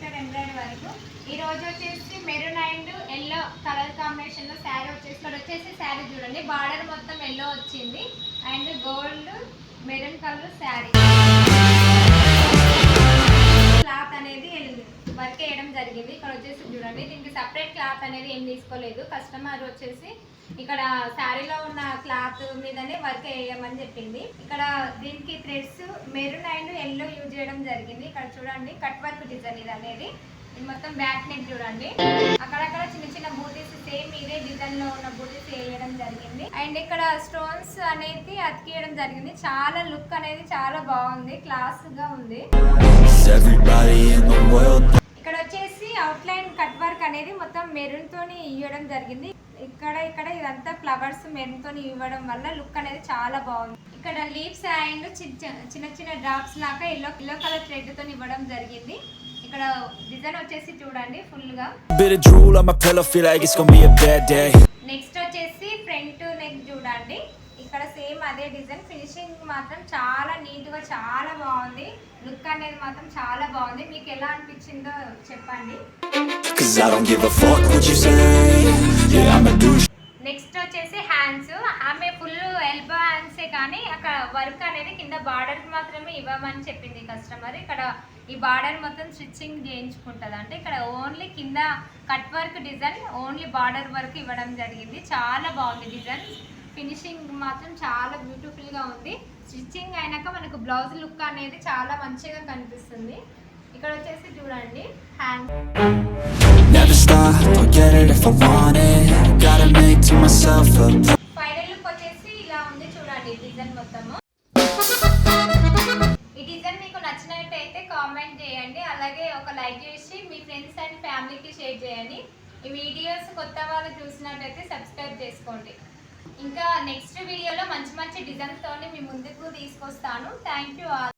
మిట్టెడ్ embroidery వరకు. ఈ రోజు వచ్చేసి మెరూన్ అండ్ ఎల్లో కలర్ కాంబినేషన్లో శారీ వచ్చేసి ఇక్కడ వచ్చేసి శారీ చూడండి. బార్డర్ మొత్తం ఎల్లో వచ్చింది. And gold maroon colour sari work వేయడం జరిగింది. ఇక్కడ వచ్చేసి చూడండి దీనికి సపరేట్ క్లాత్ అనేది ఏం తీసుకోలేదు. కస్టమర్ వచ్చేసి ఇక్కడ శారీలో ఉన్న క్లాత్ మీదనే వర్క్ వేయమని చెప్పింది. ఇక్కడ దీనికి threads maroon and yellow use చేయడం జరిగింది. ఇక్కడ చూడండి కట్ వర్క్ డిజైన్ ఇది అనేది. ఇది మొత్తం బ్యాక్ నెక్ చూడండి. అక్కడక్కడ చిన్న చిన్న బూటీస్ సేమ్ ఇదే డిజైన్లో ఉన్న బూటీస్ వేయడం జరిగింది. అండ్ ఇక్కడ స్టోన్స్ అనేది అతికేయడం జరిగింది. చాలా లుక్ అనేది చాలా బాగుంది. క్లాస్గా ఉంది. లైన్ కట్ వర్క్ అనేది మొత్తం మెరూన్ తోని ఇవ్వడం జరిగింది. ఇక్కడ ఇక్కడ ఇదంతా ఫ్లవర్స్ మెరూన్ తోని ఇవ్వడం వల్ల లుక్ అనేది చాలా బాగుంది. ఇక్కడ లీవ్స్ అండ్ చిన్న చిన్న చిన్న డ్రాప్స్ లాగా ఎల్లో ఎల్లో కలర్ థ్రెడ్తో తోని ఇవ్వడం జరిగింది. ఇక్కడ డిజైన్ వచ్చేసి చూడండి ఫుల్గా నెక్స్ట్ వచ్చేసి ఫ్రంట్ నెక్ చూడండి. ఇక్కడ సేమ్ అదే డిజైన్ ఫినిషింగ్ మాత్రం చాలా నీట్గా చాలా బాగుంది. లుక్ అనేది మాత్రం చాలా బాగుంది. మీకు ఎలా అనిపించిందో చెప్పండి. నెక్స్ట్ వచ్చేసి హ్యాండ్స్. ఆమె ఫుల్ ఎల్బో హ్యాండ్సే కానీ అక్కడ వర్క్ అనేది కింద బార్డర్ మాత్రమే ఇవ్వమని చెప్పింది కస్టమర్. ఇక్కడ ఈ బార్డర్ మొత్తం స్టిచ్చింగ్ చేయించుకుంటుంది. అంటే ఇక్కడ ఓన్లీ కింద cut work design only border work ఇవ్వడం జరిగింది. చాలా బాగుంది డిజైన్. ఫినిషింగ్ మాత్రం చాలా బ్యూటిఫుల్గా ఉంది. స్టిచ్చింగ్ అయినాక మనకు బ్లౌజ్ లుక్ అనేది చాలా మంచిగా కనిపిస్తుంది. ఇక్కడ వచ్చేసి చూడండి హ్యాండ్. రీజన్ డిజైన్ మొత్తము. ఈ డిజైన్ మీకు నచ్చినట్టయితే కామెంట్ చేయండి. అలాగే ఒక లైక్ చేసి మీ ఫ్రెండ్స్ అండ్ ఫ్యామిలీకి షేర్ చేయండి. ఈ వీడియోస్ కొత్త వాళ్ళు చూసినట్టయితే సబ్స్క్రైబ్ చేసుకోండి. ఇంకా నెక్స్ట్ వీడియోలో మంచి మంచి డిజైన్స్తోని మీ ముందుకు తీసుకొస్తాను. Thank you all